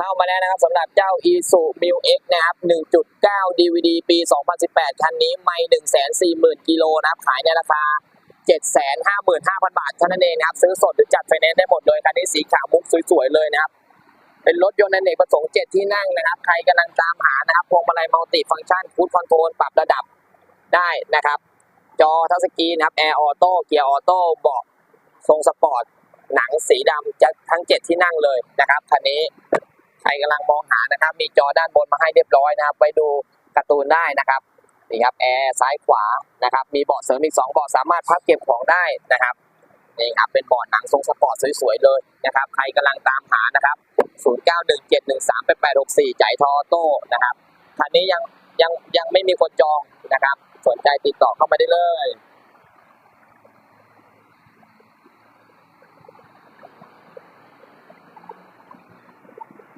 เข้ามาแล้วนะครับสำหรับเจ้า i s u m i l X นะครับ 1.9 DVD ปี 2018 คันนี้ไม่ 140,000 กิโลนะครับขายในราคา 755,000 บาทเท่านั้นเองนะครับ ซื้อสดหรือจัดไฟแนนซ์ได้หมดเลยคันนี้สีขาวมุกสวยๆ เลยนะครับ เป็นรถยนต์อเนกประสงค์ 7 ที่นั่งนะครับ ใครกำลังตามหานะครับพวงมาลัยมัลติฟังก์ชันคูดคอนโทรลปรับระดับได้นะครับ จอทัชสกรีนนะครับแอร์ออโต้เกียร์ออโต้เบาะทรงสปอร์ตหนังสีดำจะทั้ง 7 ที่นั่งเลยนะครับคันนี้ รกำลังมองหานะครับ มีจอด้านบนมาให้เรียบร้อยนะครับ ไปดูการ์ตูนได้นะครับนี่ครับแอร์ซ้ายขวานะครับ มีเบาะเสริมอีก2เบาะสามารถพับเก็บของได้นะครับนี่ครับเป็นเบาะหนังทรงสปอร์ตสวยๆเลยนะครับ ใครกำลังตามหานะครับ 0917138864ใจายทอโต้นะครับคันนี้ยังยังยังไม่มีคนจองนะครับ สนใจติดต่อเข้ามาได้เลย